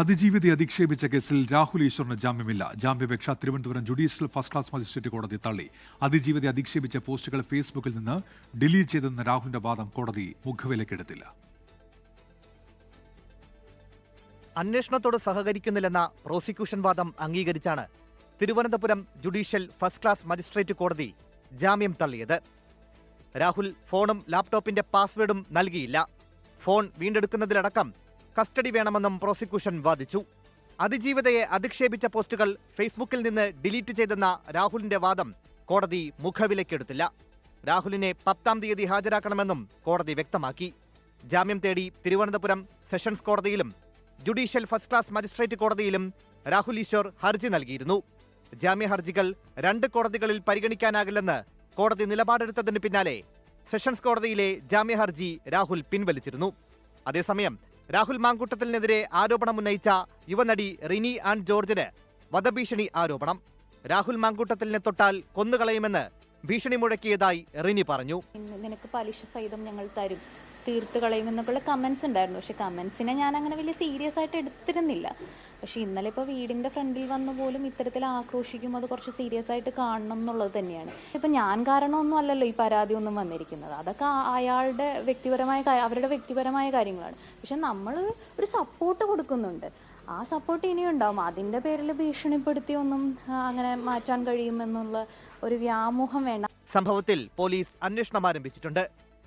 അതിജീവിതയെ അധിക്ഷേപിച്ച കേസിൽ രാഹുൽ ഈശ്വറിന് ജാമ്യമില്ല. ജാമ്യപേക്ഷ Thiruvananthapuram judicial first class magistrate കോടതി തള്ളി. അതിജീവിതയെ അധിക്ഷേപിച്ച പോസ്റ്റുകൾ ഫേസ്ബുക്കിൽ നിന്ന് ഡിലീറ്റ് ചെയ്തെന്ന രാഹുലിന്റെ വാദം കോടതി മുഖവിലക്കെടുത്തില്ല. അന്വേഷണത്തോട് സഹകരിക്കുന്നില്ലെന്ന പ്രോസിക്യൂഷൻ വാദം അംഗീകരിച്ചാണ് Thiruvananthapuram judicial first class magistrate കോടതി ജാമ്യം തള്ളിയത്. രാഹുൽ ഫോണും ലാപ്ടോപ്പിന്റെ പാസ്വേഡും നൽകിയില്ല. ഫോൺ വീണ്ടെടുക്കുന്നതിലടക്കം കസ്റ്റഡി വേണമെന്നും പ്രോസിക്യൂഷൻ വാദിച്ചു. അതിജീവിതയെ അധിക്ഷേപിച്ച പോസ്റ്റുകൾ ഫേസ്ബുക്കിൽ നിന്ന് ഡിലീറ്റ് ചെയ്തെന്ന രാഹുലിന്റെ വാദം കോടതി മുഖവിലക്കെടുത്തില്ല രാഹുലിനെ പത്താം തീയതി ഹാജരാക്കണമെന്നും കോടതി വ്യക്തമാക്കി. ജാമ്യം തേടി തിരുവനന്തപുരം സെഷൻസ് കോടതിയിലും ജുഡീഷ്യൽ ഫസ്റ്റ് ക്ലാസ് മജിസ്ട്രേറ്റ് കോടതിയിലും രാഹുൽ ഈശ്വർ ഹർജി നൽകിയിരുന്നു. ജാമ്യ ഹർജികൾ രണ്ട് കോടതികളിൽ പരിഗണിക്കാനാകില്ലെന്ന് കോടതി നിലപാടെടുത്തതിന് പിന്നാലെ സെഷൻസ് കോടതിയിലെ ജാമ്യ ഹർജി രാഹുൽ പിൻവലിച്ചിരുന്നു. അതേസമയം രാഹുൽ മാങ്കൂട്ടത്തിനെതിരെ ആരോപണമുന്നയിച്ച യുവനടി റിനി ആൻഡ് ജോർജിന് വധഭീഷണി ആരോപണം. രാഹുൽ മാങ്കൂട്ടത്തിലിനെ തൊട്ടാൽ കൊന്നുകളയുമെന്ന് ഭീഷണി മുഴക്കിയതായി റിനി പറഞ്ഞു. നിനക്ക് പലിശ സഹിതം ഞങ്ങൾ തരും. തീർത്ത് കളയുമെന്നൊക്കെയുള്ള കമൻസ് ഉണ്ടായിരുന്നു. പക്ഷെ കമൻസിനെ ഞാൻ അങ്ങനെ വലിയ സീരിയസ് ആയിട്ട് എടുത്തിരുന്നില്ല. പക്ഷെ ഇന്നലെ ഇപ്പോൾ വീടിന്റെ ഫ്രണ്ടിൽ വന്ന് പോലും ഇത്തരത്തിൽ ആക്രോശിക്കും അത് കുറച്ച് സീരിയസ് ആയിട്ട് കാണണം എന്നുള്ളത് തന്നെയാണ്. ഇപ്പം ഞാൻ കാരണമൊന്നും അല്ലല്ലോ ഈ പരാതി ഒന്നും വന്നിരിക്കുന്നത്. അതൊക്കെ അയാളുടെ വ്യക്തിപരമായ അവരുടെ വ്യക്തിപരമായ കാര്യങ്ങളാണ്. പക്ഷെ നമ്മൾ ഒരു സപ്പോർട്ട് കൊടുക്കുന്നുണ്ട്. ആ സപ്പോർട്ട് ഇനിയും ഉണ്ടാവും അതിന്റെ പേരിൽ ഭീഷണിപ്പെടുത്തി ഒന്നും അങ്ങനെ മാറ്റാൻ കഴിയുമെന്നുള്ള ഒരു വ്യാമോഹം വേണ്ട. സംഭവത്തിൽ പോലീസ് അന്വേഷണം ആരംഭിച്ചിട്ടുണ്ട്.